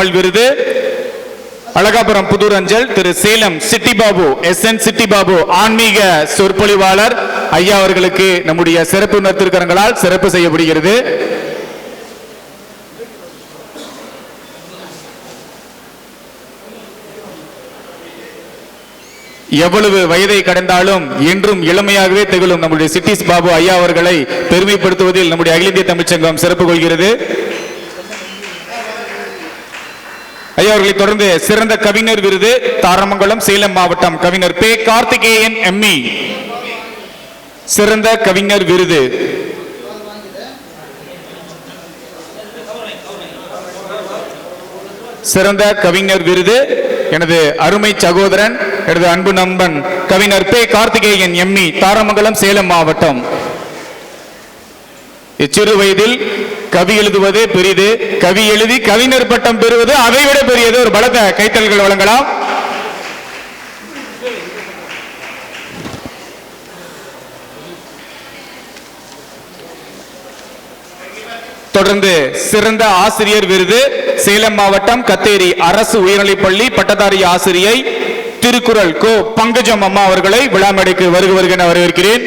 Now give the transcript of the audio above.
கமல் விருது. அழகாபுரம் புதூர் அஞ்சல் திரு Salem city Babu S N city Babu ஆன்மீக சொற்பொழிவாளர் ஐயா அவர்களுக்கு நம்முடைய சிறப்பு திருக்கரங்களால் சிறப்பு செய்யப்படுகிறது. எவ்வளவு வயதை கடந்தாலும் என்றும் இளமையாகவே திகழும் நம்முடைய சிட்டிஸ் பாபு ஐயா அவர்களை பெருமைப்படுத்துவதில் நம்முடைய அகில இந்திய தமிழ்ச்சங்கம் சிறப்பு கொள்கிறது ஐயா அவர்களை தொடர்ந்து சிறந்த கவிஞர் விருது தாரமங்கலம் சேலம் மாவட்டம் கவிஞர் பே. கார்த்திகேயன் எம்இ சிறந்த கவிஞர் விருது. சிறந்த கவிஞர் விருது எனது அருமை சகோதரன் எனது அன்பு நண்பன் கவிஞர் பே. கார்த்திகேயன் எம்இ தாரமங்கலம் சேலம் மாவட்டம். இச்சிறு வயதில் கவி எழுதுவது பெரிது. கவி எழுதி கவிஞர் பட்டம் பெறுவது அதைவிட பெரியது. ஒரு பலத்த கைத்தல்கள் வழங்கலாம். தொடர்ந்து சிறந்த ஆசிரியர் விருது. சேலம் மாவட்டம் கத்தேரி அரசு உயர்நிலைப்பள்ளி பட்டதாரி ஆசிரியை திருக்குறள் கோ பங்கஜம் அம்மா அவர்களை விழாமடைக்கு வருக வருக என வரவேற்கிறேன்.